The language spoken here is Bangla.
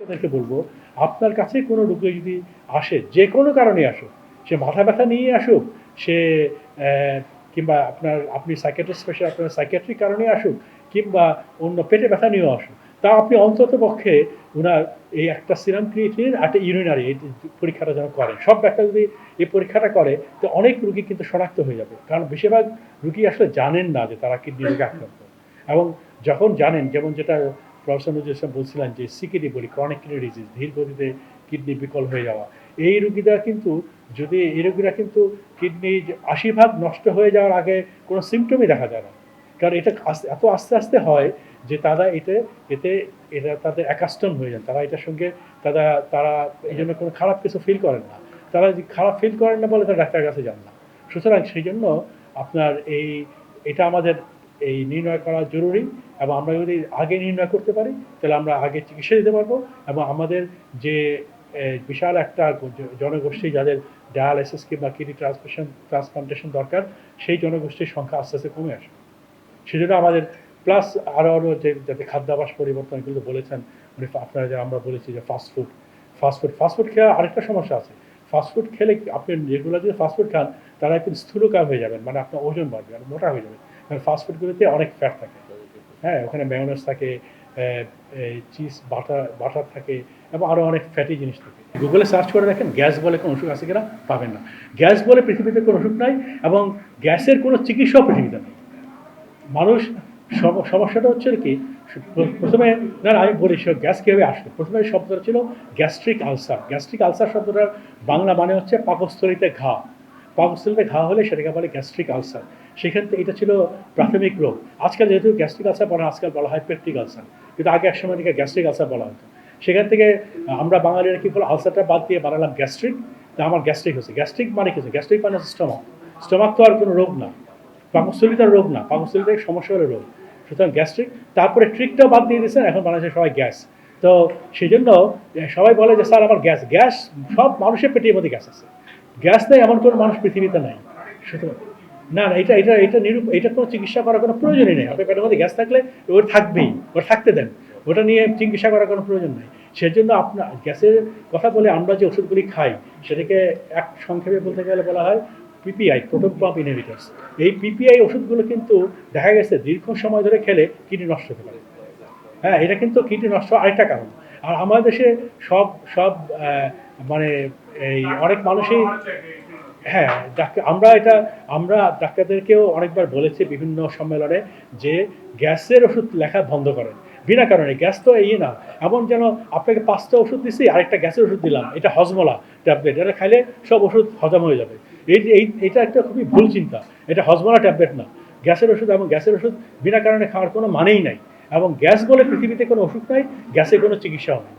তাদেরকে বলব, আপনার কাছে কোনো রোগী যদি আসে, যে কোনো কারণে আসুক, সে মাথা ব্যথা নিয়ে আসুক, সে কিংবা আপনার, আপনি সাইকেট্রিস্ট স্পেশাল আপনার সাইকেট্রিক কারণে আসুক, কিংবা অন্য পেটে ব্যথা নিয়েও আসুক, তা আপনি অন্তত পক্ষে ওনার এই একটা সিরাম ক্রিয়েটিন একটা ইউরিনারি এই পরীক্ষাটা যেন করেন। সব ডাক্তার যদি এই পরীক্ষাটা করে, তো অনেক রুগী কিন্তু শনাক্ত হয়ে যাবে, কারণ বেশিরভাগ রুগী আসলে জানেন না যে তারা কিডনি রোগে আক্রান্ত। এবং যখন জানেন, যেমন যেটা প্রফেসর যেসব বলছিলেন যে সিকিডি বলি ক্রনিক কিডনি ডিজিজ ধীর গতিতে কিডনি বিকল হয়ে যাওয়া, এই রুগীরা কিন্তু যদি, এই রুগীরা কিন্তু কিডনি আশি ভাগ নষ্ট হয়ে যাওয়ার আগে কোনো সিমটমই দেখা যায় না। কারণ এটা এত আস্তে আস্তে হয় যে তারা এতে এতে এটা তাদের অ্যাকাস্টম হয়ে যান। তারা এটার সঙ্গে তারা তারা এই জন্য কোনো খারাপ কিছু ফিল করেন না। তারা যদি খারাপ ফিল করেন না বলে তারা ডাক্তারের কাছে যান না। সুতরাং সেই জন্য আপনার এই, এটা আমাদের এই নির্ণয় করা জরুরি এবং আমরা যদি আগে নির্ণয় করতে পারি, তাহলে আমরা আগে চিকিৎসা দিতে পারব এবং আমাদের যে বিশাল একটা জনগোষ্ঠী যাদের ডায়ালাইসিস কিংবা কিডনি ট্রান্সপ্লেশন ট্রান্সপ্লান্টেশন দরকার, সেই জনগোষ্ঠীর সংখ্যা আস্তে আস্তে কমে আসে সেজন্য আমাদের, প্লাস আরও আরও যে, যাতে খাদ্যাভাস পরিবর্তন এগুলো বলেছেন মানে আপনারা যে আমরা বলেছি যে fast food fast food fast food খেয়ে আরেকটা সমস্যা আছে। ফাস্ট ফুড খেলে আপনি রেগুলার যদি ফাস্ট ফুড খান, তারা কিন্তু স্থূলকার হয়ে যাবেন মানে আপনার ওজন বাড়বে আর মোটা হয়ে যাবে। কারণ ফাস্ট ফুডগুলোতে অনেক ফ্যাট থাকে। হ্যাঁ ওখানে ম্যায়োনেজ থাকে চিজ বাটার বাটার থাকে, এবং আরও অনেক ফ্যাটি জিনিস থাকে। গুগলে সার্চ করে দেখেন গ্যাস বলে কোনো ওষুধ আছে কিনা, পাবেন না। গ্যাস বলে পৃথিবীতে কোনো ওষুধ নাই, এবং গ্যাসের কোনো চিকিৎসাও পৃথিবীতে নেই। মানুষ সম- সমস্যাটা হচ্ছে কি প্রথমে, না আমি বলি, সে গ্যাস কীভাবে আসলো প্রথমে শব্দটা ছিল গ্যাস্ট্রিক আলসার গ্যাস্ট্রিক আলসার শব্দটার বাংলা মানে হচ্ছে পাকস্থলিতে ঘা। পাকস্থলিতে ঘা হলে সেটাকে বলে গ্যাস্ট্রিক আলসার। সেখান থেকে এটা ছিল প্রাথমিক রোগ। আজকাল যেহেতু গ্যাস্ট্রিক আলসার বলা আজকাল বলা হয় পেপটিক আলসার। কিন্তু আগে এক সময় গ্যাস্ট্রিক আলসার বলা হতো। সেখান থেকে আমরা বাঙালিরা কি করল আলসারটা বাদ দিয়ে বানালাম গ্যাস্ট্রিক, তা আমার গ্যাস্ট্রিক হচ্ছে গ্যাস্ট্রিক মানে কি গ্যাস্ট্রিক মানে স্টমাক। স্টমাক তো আর কোনো রোগ না। পাকস্থলিতার রোগ না। পাকস্থলিতার সমস্যা হলে রোগ। সুতরাং গ্যাস্ট্রিক, তারপরে ট্রিকটাও বাদ দিয়ে দিয়েছেন, এখন বাংলাদেশে সবাই গ্যাস। তো সেই জন্য সবাই বলে যে, স্যার, আমার গ্যাস গ্যাস সব মানুষের পেটের মধ্যে গ্যাস আছে। গ্যাস নেই, এমন কোনো মানুষ পৃথিবীতে নাই। সুতরাং, না না, এটা এটা এটা নিরূপ, এটা কোনো চিকিৎসা করার কোনো প্রয়োজনই নেই। আপনার পেটের মধ্যে গ্যাস থাকলে ওর থাকবেই, ওর থাকতে দেন। ওটা নিয়ে চিকিৎসা করার কোনো প্রয়োজন নেই। সেজন্য আপনার গ্যাসের কথা বলে আমরা যে ওষুধগুলি খাই, সেটাকে এক সংক্ষেপে বলতে গেলে বলা হয় পিপিআই প্রোটন পাম্প ইনহিবিটার্স। এই পিপিআই ওষুধগুলো কিন্তু দেখা গেছে দীর্ঘ সময় ধরে খেলে কিডনি নষ্ট হতে পারে। হ্যাঁ এটা কিন্তু কিডনি নষ্ট আরেকটা কারণ। আর আমাদের দেশে সব সব মানে এই অনেক মানুষই হ্যাঁ ডাক্তার, আমরা এটা, আমরা ডাক্তারদেরকেও অনেকবার বলেছি বিভিন্ন সম্মেলনে যে গ্যাসের ওষুধ লেখা বন্ধ করেন। বিনা কারণে, গ্যাস তো এই না। এমন যেন আপনাকে পাঁচটা ওষুধ দিছি, আরেকটা গ্যাসের ওষুধ দিলাম, এটা হজমলা ট্যাবলেট, এটা খাইলে সব ওষুধ হজম হয়ে যাবে। এই এই, এটা একটা খুবই ভুল চিন্তা, এটা হজমলা ট্যাবলেট না। গ্যাসের ওষুধ এবং গ্যাসের ওষুধ বিনা কারণে খাওয়ার কোনো মানেই নাই। এবং গ্যাস বলে পৃথিবীতে কোনো ওষুধ নাই গ্যাসে কোনো চিকিৎসাও নেই।